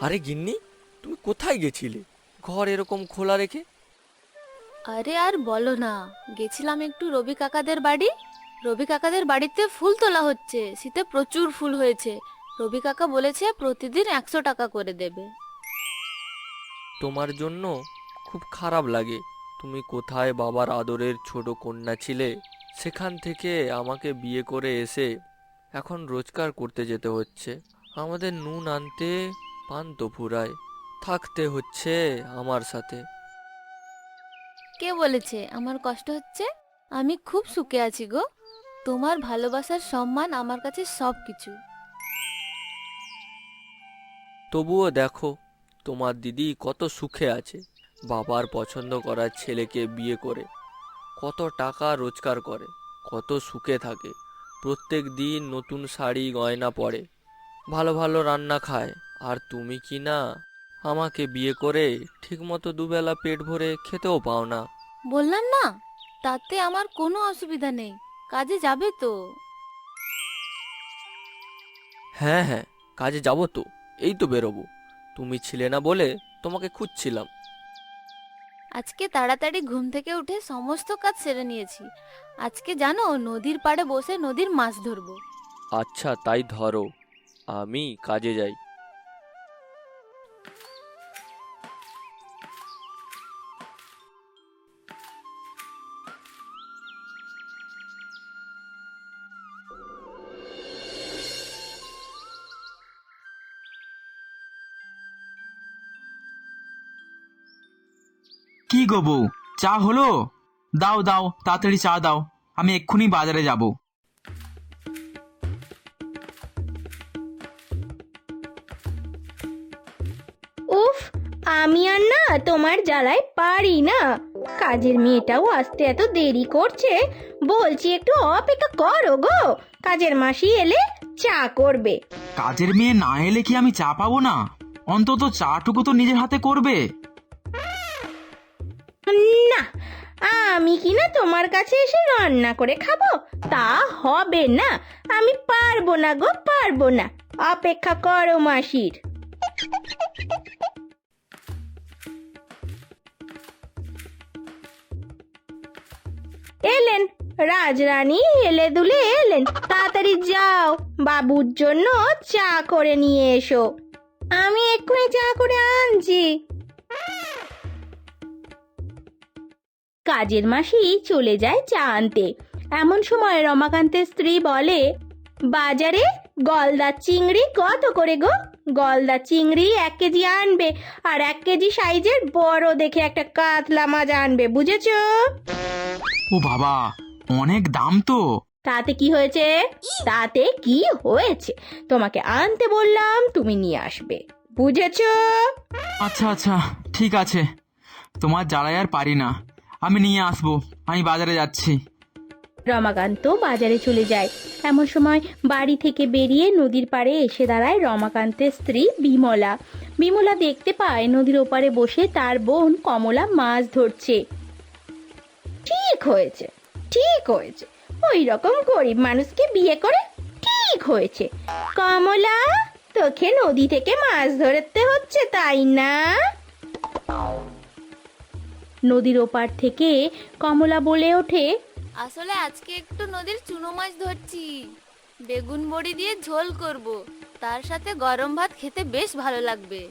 আরে গিন্নি তুমি কোথায় গেছিলে? ঘর এরকম খোলা রেখে? আরে আর বলো না গেছিলাম একটু রবি কাকাদের বাড়ি। রবি কাকাদের বাড়িতে ফুল তোলা হচ্ছে শীতে প্রচুর ফুল হয়েছে। রবি কাকা বলেছে প্রতিদিন একশো টাকা করে দেবে। তোমার জন্য খুব খারাপ লাগে। তুমি কোথায় বাবার আদরের ছোট কন্যা ছিলে? সেখান থেকে আমাকে বিয়ে করে এসে এখন রোজগার করতে যেতে হচ্ছে। আমাদের নুন আনতে পান তো ফুরায় থাকতে হচ্ছে আমার সাথে। কে বলেছে? আমার কষ্ট হচ্ছে? আমি খুব সুখে আছি গো। তোমার ভালোবাসার সম্মান আমার কাছে সব কিছু তবুও দেখো তোমার দিদি কত সুখে আছে। বাবার পছন্দ করা ছেলেকে বিয়ে করে। কত টাকা রোজগার করে কত সুখে থাকে। প্রত্যেক দিন নতুন শাড়ি গয়না পরে। ভালো ভালো রান্না খায়। আর তুমি কি না আমাকে বিয়ে করে ঠিকমতো দুবেলা পেট ভরে খেতেও পাও না। বললাম না তাতে আমার কোনো অসুবিধা নেই কাজে যাবে তো। হ্যাঁ হ্যাঁ কাজে যাব তো এই তো বেরোবো। তুমি ছিলে না বলে তোমাকে খুঁজছিলাম। আজকে তাড়াতাড়ি ঘুম থেকে উঠে সমস্ত কাজ সেরে নিয়েছি। আজকে জানো নদীর পাড়ে বসে নদীর মাছ ধরবো। আচ্ছা তাই ধরো। আমি কাজে যাই। গো বউ চা হলো? দাও দাও তাড়াতাড়ি চা দাও আমি এক্ষুনি বাজারে যাব। উফ আমি আর না তোমার জ্বালায় পারি না। কাজের মেয়েটাও আসতে এত দেরি করছে বলছি একটু অপেক্ষা করো গো কাজের মাসি এলে চা করবে। কাজের মেয়ে না এলে কি আমি চা পাবো না? অন্তত চাটুকু তো নিজের হাতে করবে। না, আমি কি না তোমার কাছে এসে রান্না করে খাব? তা হবে না, আমি পারব না গো, পারব না। অপেক্ষা করো মাসির। এলেন, রাজরানী এলে দুলে এলেন। তাড়াতাড়ি যাও, বাবুর জন্য চা করে নিয়ে এসো। আমি এক্ষুনি চা করে আনছি। কাজের মাসি চলে যায় চা আনতে। এমন সময় রমাকান্তের স্ত্রী বলে বাজারে গলদা চিংড়ি কত করে গো? গলদা চিংড়ি এক কেজি আনবে আর এক কেজি সাইজের বড় দেখে একটা কাতলা মাছ আনবে বুঝেছ? ও বাবা অনেক দাম তো। তাতে কি হয়েছে? তাতে কি হয়েছে? তোমাকে আনতে বললাম তুমি নিয়ে আসবে বুঝেছ? আচ্ছা আচ্ছা ঠিক আছে। তোমার জ্বালায় আর পারি না। আমি নিয়ে আসব। আমি বাজারে যাচ্ছি। রমাকান্ত বাজারে চলে যায়। এমন সময় বাড়ি থেকে বেরিয়ে নদীর পাড়ে এসে দাঁড়ায় রমাকান্তের স্ত্রী বিমলা। বিমলা দেখতে পায় নদীর ওপারে বসে তার বোন কমলা মাছ ধরছে। ঠিক হয়েছে ঠিক হয়েছে। ওই রকম গরিব মানুষকে বিয়ে করে ঠিক হয়েছে। কমলা, তোকে নদী থেকে মাছ ধরতে হচ্ছে, তাই না? নদীর ওপার থেকে কমলা বলে ওঠে আসলে আজকে একটু নদীর চুনো মাছ ধরছি। বেগুন বড়ি দিয়ে ঝোল করব। তার সাথে গরম ভাত খেতে বেশ ভালো লাগবে।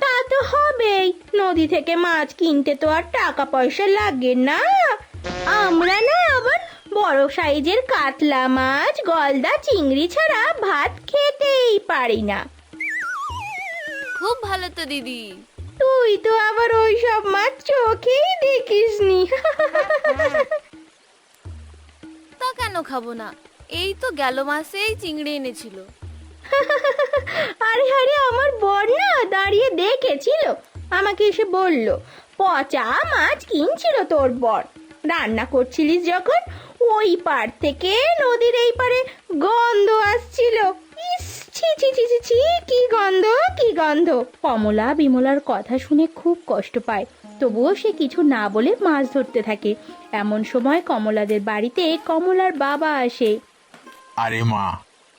তা তো হবেই। নদী থেকে মাছ কিনতে তো আর টাকা পয়সা লাগে না। আমরা না আবার বড় সাইজের কাতলা মাছ গলদা চিংড়ি ছাড়া ভাত খেতেই পারি না। খুব ভালো তো দিদি। তুই তো আবার ওই সব মাছ চোখেই দেখিসনি। তা কেন খাব না? এই তো গেল মাসেই চিংড়ি এনেছিল। আরে আরে আমার বর না দাঁড়িয়ে দেখেছিল। আমাকে এসে বলল পচা মাছ কিনছিল তোর বর। রান্না করছিলিস যখন? ওই পার থেকে নদীর এই পারে গন্ধ আসছিল। ইস গন্ধ। কমলা বিমলার কথা শুনে খুব কষ্ট পায়। তবুও সে কিছু না বলে মাছ ধরতে থাকে। এমন সময় কমলাদের বাড়িতে কমলার বাবা আসে। আরে মা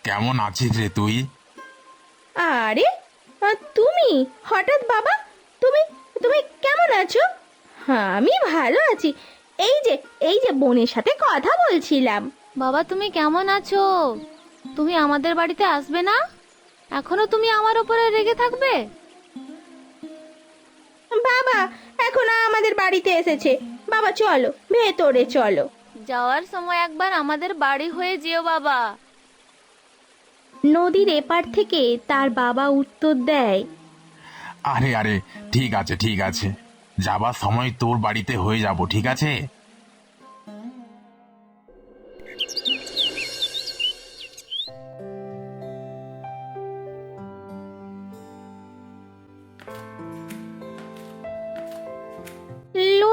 কেমন আছিস রে তুই? আরে তুমি? হঠাৎ বাবা তুমি তুমি কেমন আছো? হ্যাঁ আমি ভালো আছি। এই যে এই যে বোনের সাথে কথা বলছিলাম। বাবা তুমি কেমন আছো? তুমি আমাদের বাড়িতে আসবে না? এখনও তুমি আমার উপরে রেগে থাকবে? বাবা এখন আমাদের বাড়িতে এসেছে। বাবা চলো ভেতরে চলো। যাওয়ার সময় একবার আমাদের বাড়ি হয়ে যেও বাবা। নদীর এপার থেকে তার বাবা উত্তর দেয়। আরে আরে ঠিক আছে ঠিক আছে। যাবার সময় তোর বাড়িতে হয়ে যাব ঠিক আছে?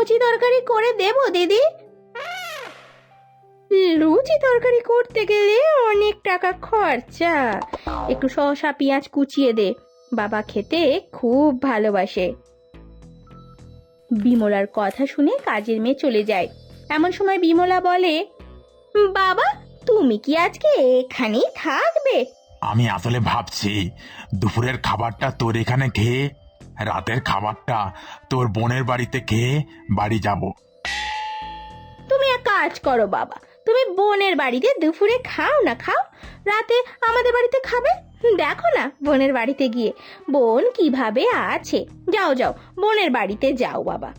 লুচি তরকারি করে দেবো, দিদি। লুচি তরকারি করতে গেলে অনেক টাকা খরচা। একটু শসা, পেঁয়াজ কুচিয়ে দে, বাবা খেতে খুব ভালোবাসে। বিমলার কথা শুনে কাজের মেয়ে চলে যায়। এমন সময় বিমলা বলে, বাবা, তুমি কি আজকে এখানেই থাকবে? আমি আসলে ভাবছি, দুপুরের খাবারটা তোর এখানে খেয়ে রাতের খাবারটা তোর বোনের বাড়িতে খেয়ে বাড়ি যাব। তুমি এক কাজ করো বাবা তুমি বোনের বাড়িতে দুপুরে খাও না খাও রাতে আমাদের বাড়িতে খাবে? দেখো না বোনের বাড়িতে গিয়ে। বোন কীভাবে আছে? যাও যাও বোনের বাড়িতে যাও বাবা।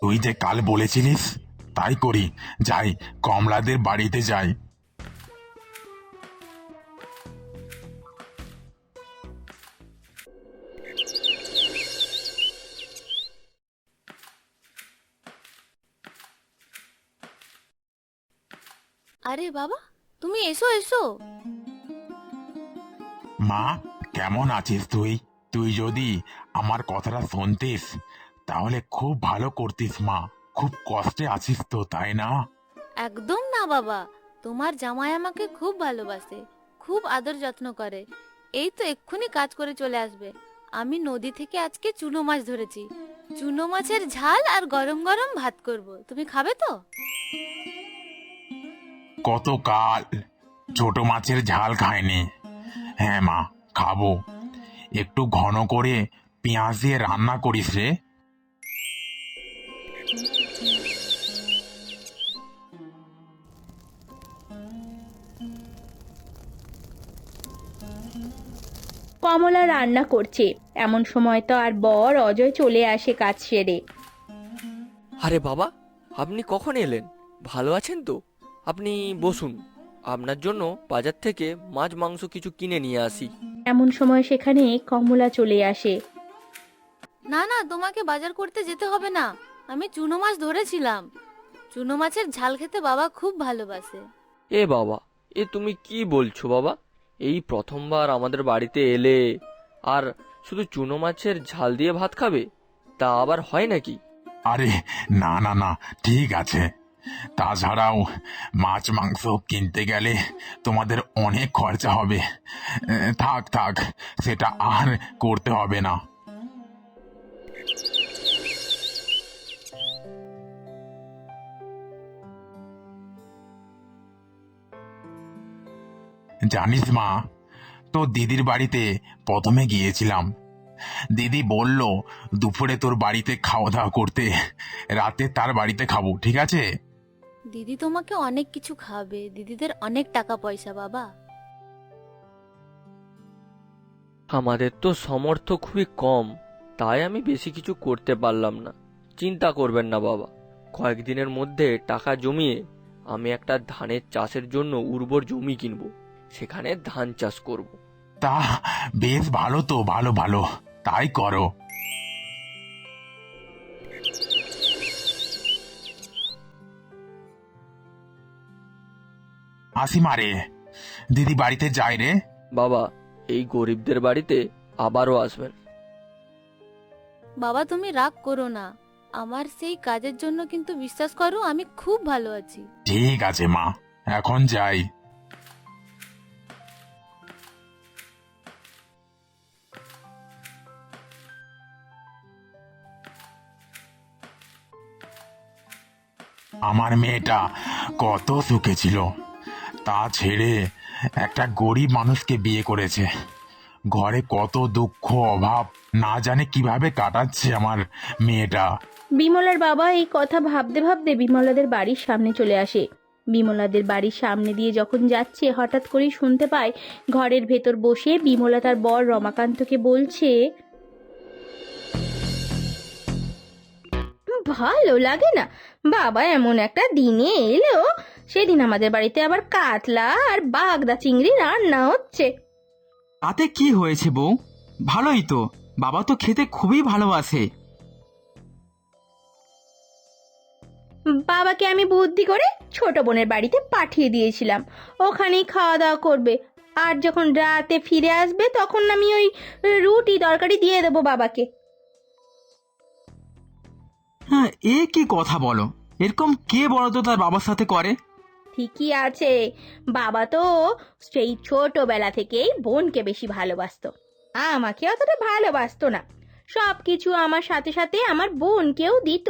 তুই যে কাল বলেছিলিস তাই করি। যাই কমলাদের বাড়িতে যাই। আরে বাবা তুমি এসো এসো। মা কেমন আছিস তুই? তুই যদি আমার কথাটা শুনতিস তাহলে খুব ভালো করতিস মা। খুব কষ্টে আছিস তো তাই না? একদম না বাবা। তোমার জামাই আমাকে খুব ভালোবাসে খুব আদর যত্ন করে। এই তো এক্ষুনি কাজ করে চলে আসবে। আমি নদী থেকে আজকে চুনো মাছ ধরেছি। চুনো মাছের ঝাল আর গরম গরম ভাত করব। তুমি খাবে তো? কত কাল ছোট মাছের ঝাল খায়নি হ্যাঁ মা খাব। একটু ঘন করে পেঁয়াজ দিয়ে রান্না করিস রে। কমলা রান্না করছে। এমন সময় তো আর বর অজয় চলে আসে কাজ সেরে। আরে বাবা আপনি কখন এলেন? ভালো আছেন তো? আপনি বসুন। আপনার জন্য বাজার থেকে মাছ মাংস কিছু কিনে নিয়ে আসি। এমন সময় সেখানে কমলা চলে আসে। না না তোমাকে বাজার করতে যেতে হবে না। আমি চুনো মাছ ধরেছিলাম। চুনো মাছের ঝাল খেতে বাবা খুব ভালোবাসে। এ বাবা এ তুমি কি বলছো বাবা? এই প্রথমবার আমাদের বাড়িতে এলে আর শুধু চুনো মাছের ঝাল দিয়ে ভাত খাবে? তা আবার হয় নাকি? আরে না না না ঠিক আছে। তাছাড়াও মাছ, মাংস কিনতে গেলে তোমাদের অনেক খরচা হবে। থাক থাক, সেটা আর করতে হবে না। জানিস মা, তো দিদির বাড়িতে প্রথমে গিয়েছিলাম। দিদি বলল, দুপুরে তোর বাড়িতে খাওয়া দাওয়া করতে, রাতে তার বাড়িতে খাব, ঠিক আছে? দিদি তোমাকে অনেক কিছু খাবে দিদিদের অনেক টাকা পয়সা বাবা। আমাদের তো সমর্থ খুবই কম তাই আমি বেশি কিছু করতে পারলাম না। চিন্তা করবেন না বাবা। কয়েকদিনের মধ্যে টাকা জমিয়ে আমি একটা ধানের চাষের জন্য উর্বর জমি কিনবো। সেখানে ধান চাষ করব। তা বেশ ভালো তো ভালো ভালো। তাই করো। আসি মারে দিদি বাড়িতে যায় রে। বাবা এই গরিবদের বাড়িতে আবারও আসবেন। বাবা তুমি রাগ করো না। আমার সেই কাজের জন্য কিন্তু বিশ্বাস করো আমি খুব ভালো আছি। ঠিক আছে মা এখন যাই। আমার মেয়েটা কত সুখে ছিল। তা ছেড়ে একটা গরিব মানুষকে বিয়ে করেছে। ঘরে কত দুঃখ, অভাব, না জানে কীভাবে কাটাচ্ছে আমার মেয়েটা। বিমলার বাবা এই কথা ভাবতে ভাবতে বিমলাদের বাড়ির সামনে চলে আসে। বিমলাদের বাড়ির সামনে দিয়ে যখন যাচ্ছে, হঠাৎ করেই শুনতে পায়, ঘরের ভেতর বসে বিমলা তার বর রমাকান্তকে বলছে, ভালো লাগে না, বাবা এমন একটা দিনে এলো সেদিন আমাদের বাড়িতে আবার কাতলা আর বাগদা চিংড়ি রান্না হচ্ছে। তাতে কি হয়েছে বউ? ভালোই তো। বাবা তো খেতে খুবই ভালোবাসে। বাবাকে আমি বুদ্ধি করে ছোট বোনের বাড়িতে পাঠিয়ে দিয়েছিলাম। ওখানেই খাওয়া দাওয়া করবে। আর যখন রাতে ফিরে আসবে তখন আমি ওই রুটি তরকারি দিয়ে দেবো বাবাকে। হ্যাঁ এ কি কথা বলো? এরকম কে বলো তো তার বাবার সাথে করে? ঠিকই আছে। বাবা তো সেই ছোটবেলা থেকেই বোনকে বেশি ভালোবাসতো। আমাকে অতটা ভালোবাসতো না। সব কিছু আমার সাথে সাথে আমার বোনকেও দিত।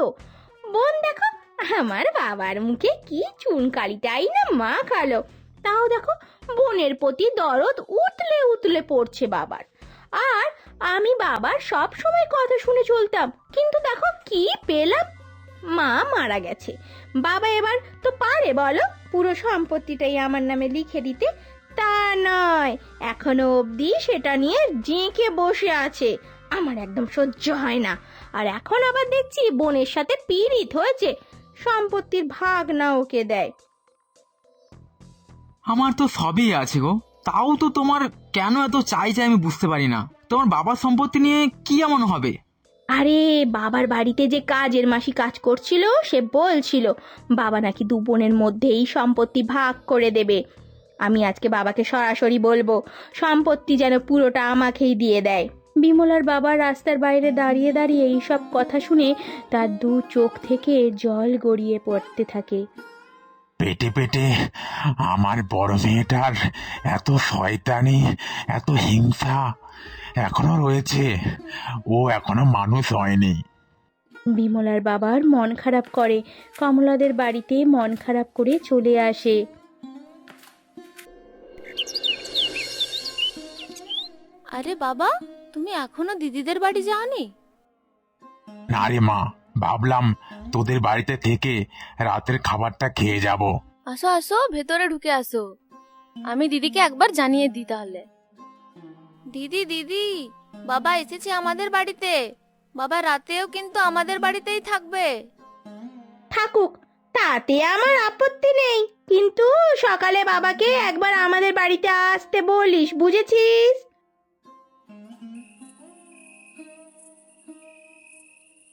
বোন দেখো, আমার বাবার মুখে কি চুনকালিটাই না মা খালো তাও দেখো, বোনের প্রতি দরদ উতলে উতলে পড়ছে বাবার। আর আমি বাবার সব সময় কথা শুনে চলতাম। কিন্তু দেখো, কি পেলাম মা মারা গেছে। বাবা এবার, তো পারে বলো, পুরো সম্পত্তিটাই আমার নামে লিখে দিতে? তা নয়, এখনও অবধি সেটা নিয়ে জেঁকে বসে আছে। আমার একদম সহ্য হয় না। আর এখন আবার দেখছি বোনের সাথে পীড়িত হয়েছে। সম্পত্তির ভাগ না ওকে দেয়। আমার তো সবই আছে গো। তাও তো তোমার কেন এত চাইছে আমি বুঝতে পারি না? তোমার বাবার সম্পত্তি নিয়ে কি এমন হবে? আরে, বাবার বাড়িতে যে কাজের মাসি কাজ করছিল, সে বলছিল, বাবা নাকি দু বোনের মধ্যেই সম্পত্তি ভাগ করে দেবে। আমি আজকে বাবাকে সরাসরি বলব, সম্পত্তি যেন পুরোটা আমাকেই দিয়ে দেয়। বিমলার বাবা রাস্তার বাইরে দাঁড়িয়ে দাঁড়িয়ে এইসব কথা শুনে তার দু চোখ থেকে জল গড়িয়ে পড়তে থাকে। পেটে পেটে, আমার বড় মেয়েটার এত শয়তানি, এত হিংসা এখনও রয়েছে। ও এখনও মানুষ হয়নি। বিমলার বাবার মন খারাপ করে। কমলাদের বাড়িতে মন খারাপ করে চলে আসে। আরে বাবা তুমি এখনও দিদিদের বাড়ি যাওনি? না রে মা ভাবলাম তোদের বাড়িতে থেকে রাতের খাবারটা খেয়ে যাব। আসো আসো ভেতরে ঢুকে আসো। আমি দিদিকে একবার জানিয়ে দিই তাহলে। দিদি দিদি বাবা এসেছে আমাদের বাড়িতে। বাবা রাতেও কিন্তু আমাদের বাড়িতেই থাকবে। থাকুক তাতে আমার আপত্তি নেই। কিন্তু সকালে বাবাকে একবার আমাদের বাড়িতে আসতে বলিস বুঝেছিস?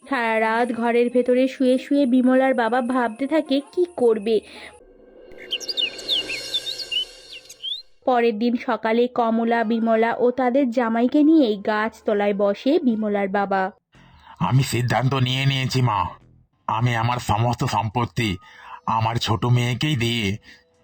সারা রাত ঘরের ভেতরে শুয়ে শুয়ে বিমলার বাবা ভাবতে থাকে কি করবে? পরের দিন সকালে কমলা বিমলা ও তাদের জামাইকে নিয়ে গাছতলায় বসে বিমলার বাবা। আমি সিদ্ধান্ত নিয়ে নিয়েছি মা। আমি আমার সমস্ত সম্পত্তি আমার ছোট মেয়েকেই দিয়ে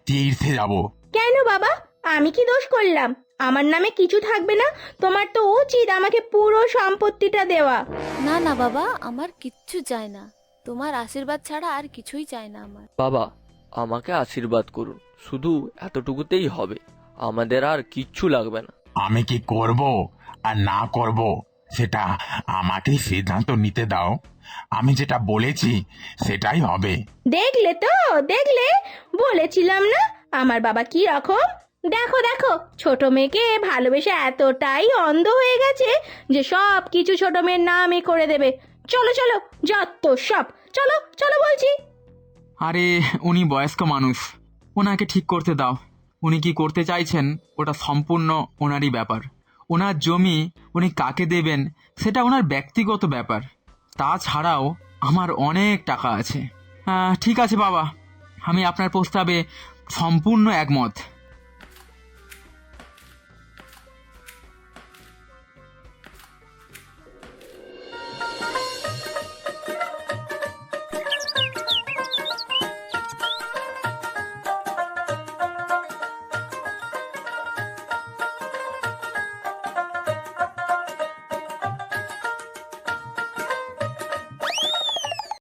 তীর্থে যাব। কেন বাবা? আমি কি দোষ করলাম? আমার নামে কিছু থাকবে না? তোমার তো উচিত আমাকে পুরো সম্পত্তিটা দেওয়া। না না বাবা আমার কিচ্ছু চাই না। তোমার আশীর্বাদ ছাড়া আর কিছুই চাই না আমার। বাবা আমাকে আশীর্বাদ করুন। শুধু এতটুকুতেই হবে। আমাদের আর কিচ্ছু লাগবে না। আমি কি করব আর না করব সেটা আমাকেই সিদ্ধান্ত নিতে দাও। আমি যেটা বলেছি সেটাই হবে। দেখলে তো দেখলে। বলেছিলাম না আমার বাবা কি রকম? দেখো দেখো ছোট মেয়েকে ভালোবেসে এতটাই অন্ধ হয়ে গেছে যে সব কিছু ছোট মেয়ের নামে করে দেবে। চলো চলো যত সব। চলো চলো বলছি। আরে উনি বয়স্ক মানুষ। ওনাকে ঠিক করতে দাও। উনি কি করতে চাইছেন? ওটা সম্পূর্ণ ওনারই ব্যাপার। ওনার জমি উনি কাকে দেবেন? সেটা ওনার ব্যক্তিগত ব্যাপার। তাছাড়াও আমার অনেক টাকা আছে। ঠিক আছে বাবা। আমি আপনার প্রস্তাবে সম্পূর্ণ একমত।